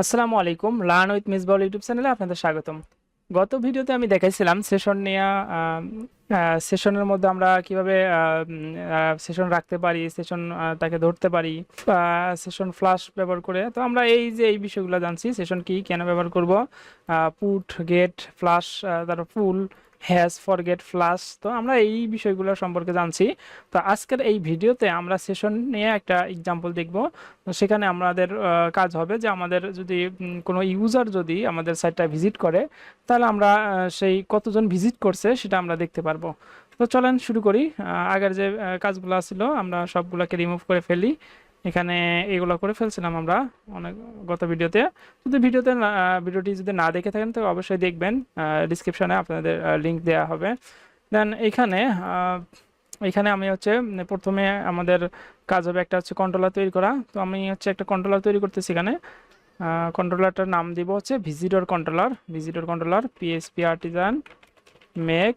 আসসালামু আলাইকুম, learn with miss Baul YouTube চ্যানেলে আপনাদের স্বাগতম। গত ভিডিওতে আমি দেখাইছিলাম সেশন নিয়ে সেশনের মধ্যে আমরা কীভাবে সেশন রাখতে পারি, সেশন তাকে ধরতে পারি সেশন ফ্লাশ ব্যবহার করে। তো আমরা এই যে, এই বিষয়গুলো জানছি, সেশন কি, কেন ব্যবহার করব পুট, গেট, ফ্লাশ তারপর ফুল হ্যাজ ফরগেট ফ্লাশ তো আমরা এই বিষয়গুলো সম্পর্কে জানছি। তো আজকের এই ভিডিওতে আমরা সেশন নিয়ে একটা এক্সাম্পল দেখব। সেখানে আমাদের কাজ হবে যে আমাদের যদি কোনো ইউজার যদি আমাদের সাইটটা ভিজিট করে, তাহলে আমরা সেই কতজন ভিজিট করছে সেটা আমরা দেখতে পারব। তো চলেন শুরু করি। আগের যে কাজগুলো ছিল আমরা সবগুলোকে রিমুভ করে ফেলি। এখানে এগুলো করে ফেলছিলাম আমরা অনেক গত ভিডিওতে। যদি ভিডিওতে ভিডিওটি যদি না দেখে থাকেন, তো অবশ্যই দেখবেন ডিসক্রিপশনে আপনাদের লিঙ্ক দেওয়া হবে। দেন এখানে এখানে আমি হচ্ছে, প্রথমে আমাদের কাজ হবে একটা হচ্ছে কন্ট্রোলার তৈরি করা। তো আমি হচ্ছে একটা কন্ট্রোলার তৈরি করতেছি এখানে। কন্ট্রোলারটার নাম দিব হচ্ছে visitor controller visitor controller PHP artisan make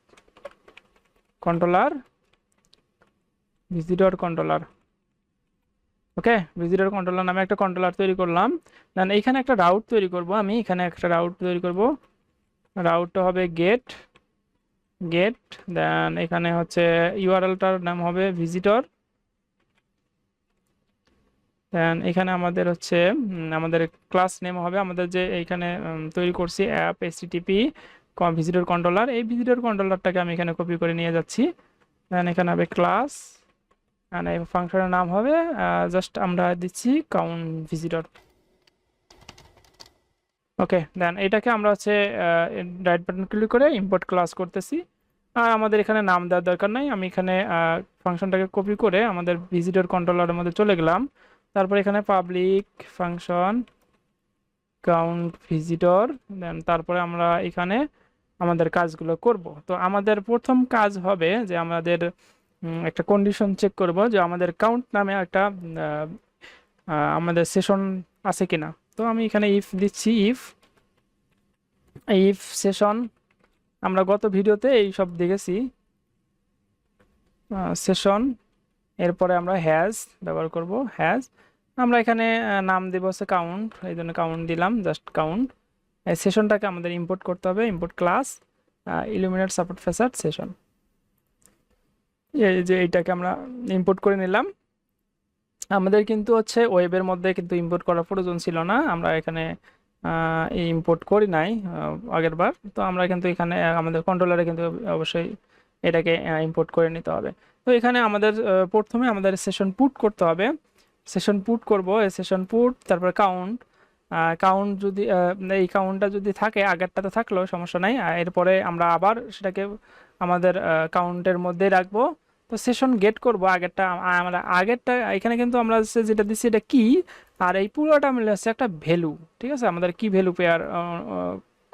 controller visitor controller okay? Visitor controller নামে একটা কন্ট্রোলার তৈরি করলাম। দেন এইখানে একটা রাউট তৈরি করব আমি। এখানে একটা রাউট তৈরি করব। রাউটটা হবে গেট গেট দেন এখানে হচ্ছে ইউআরএলটার নাম হবে ভিজিটর দেন এখানে আমাদের হচ্ছে আমাদের ক্লাস নেম হবে। আমাদের যে এইখানে তৈরি করছি অ্যাপ এসটিটিপি ভিজিটর কন্ট্রোলার এই ভিজিটর কন্ট্রোলারটাকে আমি এখানে কপি করে নিয়ে যাচ্ছি। দেন এখানে হবে ক্লাস আর এই ফাংশনের নাম হবে জাস্ট আমরা দিচ্ছি কাউন্ট ভিজিটর ওকে দেন এটাকে আমরা হচ্ছে রাইট বাটন ক্লিক করে ইম্পোর্ট ক্লাস করতেছি। আর আমাদের এখানে নাম দেওয়ার দরকার নাই। আমি এখানে ফাংশনটাকে কপি করে আমাদের ভিজিটর কন্ট্রোলারের মধ্যে চলে গেলাম। তারপর এখানে public function count visitor then তারপরে আমরা এখানে আমাদের কাজগুলো করব। তো আমাদের প্রথম কাজ হবে যে আমাদের একটা কন্ডিশন চেক করব যে আমাদের কাউন্ট নামে একটা আমাদের সেশন আছে কিনা। তো আমি এখানে ইফ দিচ্ছি ইফ ইফ সেশন আমরা গত ভিডিওতে এই সব দেখেছি। সেশন এরপরে আমরা হ্যাজ ব্যবহার করব হ্যাজ আমরা এখানে নাম দেব হচ্ছে কাউন্ট এই জন্য কাউন্ট দিলাম জাস্ট কাউন্ট সেশনটাকে আমাদের ইম্পোর্ট করতে হবে ইম্পোর্ট ক্লাস ইলুমিনেট সাপোর্ট ফেসার সেশন যে এইটাকে আমরা ইম্পোর্ট করে নিলাম। আমাদের কিন্তু হচ্ছে ওয়েবের মধ্যে কিন্তু ইম্পোর্ট করার প্রয়োজন ছিল না। আমরা এখানে ইম্পোর্ট করি নাই আগের বার। তো আমরা কিন্তু এখানে আমাদের কন্ট্রোলারে কিন্তু অবশ্যই এটাকে ইম্পোর্ট করে নিতে হবে। তো এখানে আমাদের প্রথমে আমাদের সেশন পুট করতে হবে। সেশন পুট করব সেশন পুট তারপর কাউন্ট কাউন্ট যদি এই কাউন্টটা যদি থাকে, আগেরটা তো থাকলেও সমস্যা নাই। এরপরে আমরা আবার সেটাকে আমাদের কাউন্টের মধ্যে রাখব। তো সেশন গেট করব আগেরটা আমরা আগেরটা, এখানে কিন্তু আমরা যেটা দিচ্ছি এটা কি? আর এই পুরোটা মিলে হচ্ছে একটা ভ্যালু ঠিক আছে? আমাদের কি ভ্যালু পেয়ার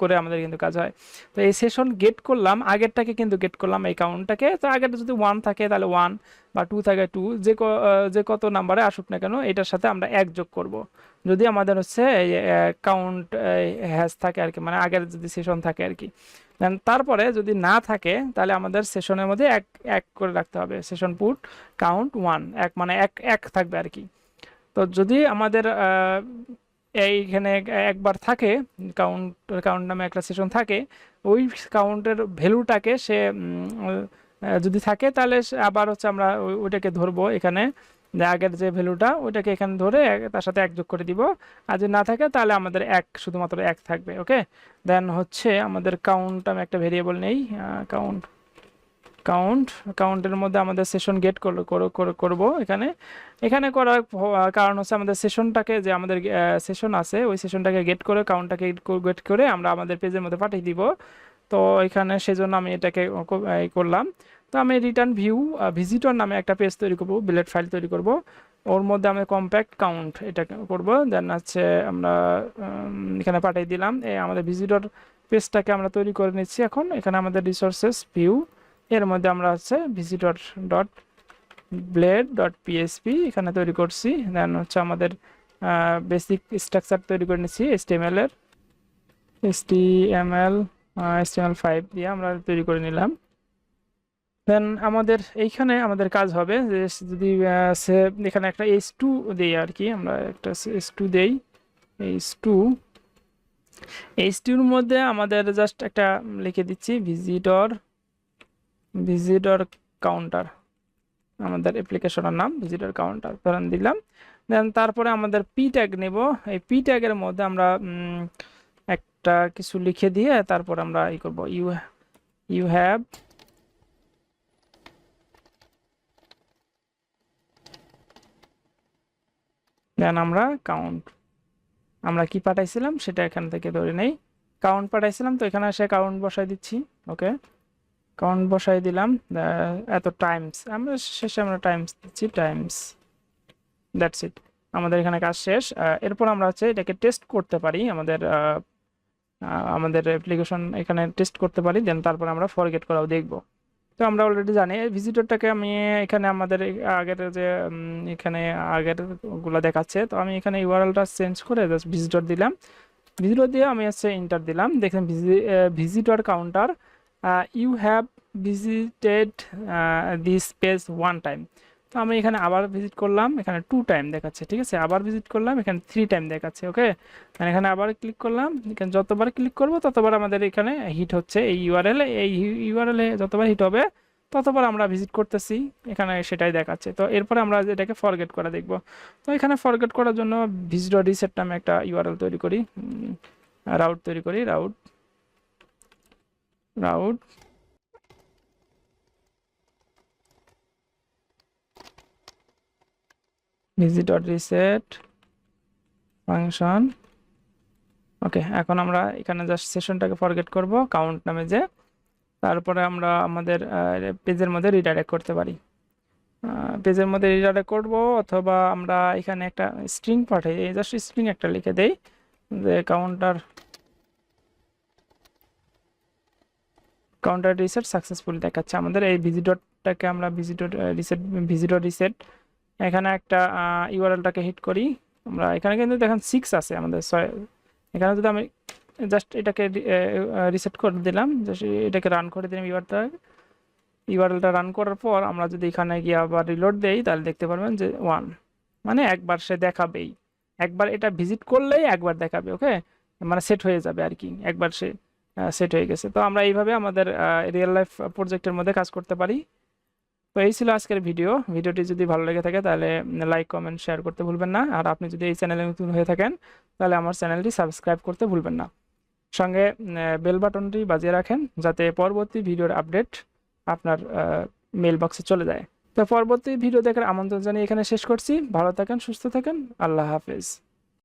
করে আমাদের কিন্তু কাজ হয়। তো এই সেশন গেট করলাম, আগেরটাকে কিন্তু গেট করলাম এই কাউন্টটাকে তো আগেরটা যদি ওয়ান থাকে তাহলে ওয়ান বা টু থাকে টু যে যে কত নাম্বারে আসুক না কেন, এটার সাথে আমরা এক যোগ করব। যদি আমাদের হচ্ছে কাউন্ট হ্যাজ থাকে আর কি মানে আগের যদি সেশন থাকে আর কি। Then তারপরে যদি না থাকে, তাহলে আমাদের সেশনের মধ্যে এক এক করে রাখতে হবে। সেশন পুট কাউন্ট ওয়ান এক মানে এক এক থাকবে আর কি। তো যদি আমাদের এইখানে একবার থাকে কাউন্ট কাউন্ট নামে একটা সেশন থাকে, ওই কাউন্টের ভ্যালুটাকে সে যদি থাকে, তাহলে আবার হচ্ছে আমরা ওই- ওইটাকে ধরবো এখানে। আগের যে ভ্যালুটা ওইটাকে এখানে ধরে তার সাথে এক যোগ করে দিব। আর যদি না থাকে, তাহলে আমাদের এক, শুধুমাত্র এক থাকবে ওকে দেন হচ্ছে আমাদের কাউন্ট আমি একটা ভেরিয়েবল নেই কাউন্ট কাউন্ট কাউন্টের মধ্যে আমাদের সেশন গেট করব এখানে। এখানে করার কারণ হচ্ছে আমাদের সেশনটাকে যে আমাদের সেশন আছে, ওই সেশনটাকে গেট করে কাউন্টটাকে গেট করে আমরা আমাদের পেজের মধ্যে পাঠিয়ে দিব। তো এখানে সেজন্য আমি এটাকে করলাম। তো আমি রিটার্ন ভিউ ভিজিটর নামে একটা পেজ তৈরি করব বিলেট ফাইল তৈরি করব। ওর মধ্যে আমি কম্প্যাক্ট কাউন্ট এটা করব। দেন হচ্ছে আমরা এখানে পাঠিয়ে দিলাম। আমাদের ভিজিটর পেজটাকে আমরা তৈরি করে নিচ্ছি এখন। এখানে আমাদের রিসোর্সেস ভিউ এর মধ্যে আমরা হচ্ছে visitor dot dot blade dot PHP এখানে তৈরি করছি। দেন হচ্ছে আমাদের বেসিক স্ট্রাকচার তৈরি করে নিচ্ছি এইচটিএমএল এর। এইচটিএমএল এইচটিএমএল ফাইভ দিয়ে আমরা তৈরি করে নিলাম। দেন আমাদের এইখানে আমাদের কাজ হবে যে যদি সে এখানে একটা এস টু দেই আর কি আমরা একটা এস টু দেই এইচ টু এইচ টুর মধ্যে আমাদের জাস্ট একটা লিখে দিচ্ছি ভিজিটর ভিজিটর কাউন্টার আমাদের অ্যাপ্লিকেশনের নাম ভিজিটর কাউন্টার ধরেন দিলাম। দেন তারপরে আমাদের পি ট্যাগ নেব। এই পি ট্যাগের মধ্যে আমরা একটা কিছু লিখে দিয়ে তারপর আমরা ই করব। ইউ ইউ হ্যাভ দেন আমরা কাউন্ট আমরা কি পাঠাইছিলাম? সেটা এখান থেকে ধরে নেই। কাউন্ট পাঠাইছিলাম, তো এখানে এসে কাউন্ট বসাই দিচ্ছি। ওকে কাউন্ট বসাই দিলাম এত টাইমস আমরা শেষে আমরা টাইমস দিচ্ছি টাইমস দ্যাটস ইট আমাদের এখানে কাজ শেষ এরপর আমরা হচ্ছে এটাকে টেস্ট করতে পারি, আমাদের আমাদের অ্যাপ্লিকেশন এখানে টেস্ট করতে পারি দেন তারপর আমরা ফরগেট করাও দেখব। তো আমরা অলরেডি জানি ভিজিটরটাকে আমি এখানে আমাদের আগের যে এখানে আগেরগুলা দেখাচ্ছে, তো আমি এখানে ইউআরএলটা চেঞ্জ করে জাস্ট ভিজিটর দিলাম। ভিজিটর দিয়ে আমি হচ্ছে ইন্টার দিলাম, দেখেন visitor counter you have visited this page one time তো আমি এখানে আবার ভিজিট করলাম, এখানে টু টাইম দেখাচ্ছে, ঠিক আছে? আবার ভিজিট করলাম, এখানে থ্রি টাইম দেখাচ্ছে ওকে মানে এখানে আবার ক্লিক করলাম, এখানে যতবার ক্লিক করব, ততবার আমাদের এখানে হিট হচ্ছে এই ইউআরএল এই ইউআরএল যতবার হিট হবে, ততবার আমরা ভিজিট করতেছি, এখানে সেটাই দেখাচ্ছে। তো এরপরে আমরা এটাকে ফরগেট করে দেখব। তো এখানে ফরগেট করার জন্য ভিজিটর রিসেট নামে একটা ইউআরএল তৈরি করি রাউট তৈরি করি route route visitor reset function okay এখন আমরা এখানে জাস্ট সেশনটাকে ফরগেট করব কাউন্ট নামে যে। তারপরে আমরা আমাদের পেজের মধ্যে রিডাইরেক্ট করতে পারি। পেজের মধ্যে রিডাইরেক্ট করব অথবা আমরা এখানে একটা স্ট্রিং পাঠাই। জাস্ট স্ট্রিং একটা লিখে দেই। যে কাউন্টার কাউন্টার রিসেট সাকসেসফুল দেখাচ্ছে। আমাদের এই ভিজিটরটাকে আমরা ভিজিটর রিসেট ভিজিটর রিসেট এখানে একটা ইউআরএলটাকে হিট করি। আমরা এখানে কিন্তু দেখেন সিক্স আছে আমাদের ছয়। এখানে যদি আমি জাস্ট এটাকে রিসেট করে দিলাম জাস্ট এটাকে রান করে দিলাম ইউআরটা ইউআরএলটা রান করার পর আমরা যদি এখানে গিয়ে আবার রিলোড দেই, তাহলে দেখতে পারবেন যে ওয়ান মানে একবার সে দেখাবেই। একবার এটা ভিজিট করলেই একবার দেখাবে ওকে মানে সেট হয়ে যাবে আর কি, একবার সে সেট হয়ে গেছে। তো আমরা এইভাবে আমাদের রিয়েল লাইফ প্রজেক্টের মধ্যে কাজ করতে পারি। তো এই ছিল আজকের ভিডিও ভিডিওটি যদি ভালো লেগে থাকে তাহলে লাইক কমেন্ট শেয়ার করতে ভুলবেন না। আর আপনি যদি এই চ্যানেলে নতুন হয়ে থাকেন, তাহলে আমার চ্যানেলটি সাবস্ক্রাইব করতে ভুলবেন না। সঙ্গে বেল বাটনটি বাজিয়ে রাখেন যাতে পরবর্তী ভিডিওর আপডেট আপনার মেল বক্সে চলে যায়। তো পরবর্তী ভিডিও দেখার আমন্ত্রণ জানিয়ে এখানে শেষ করছি। ভালো থাকেন, সুস্থ থাকেন। আল্লাহ হাফেজ।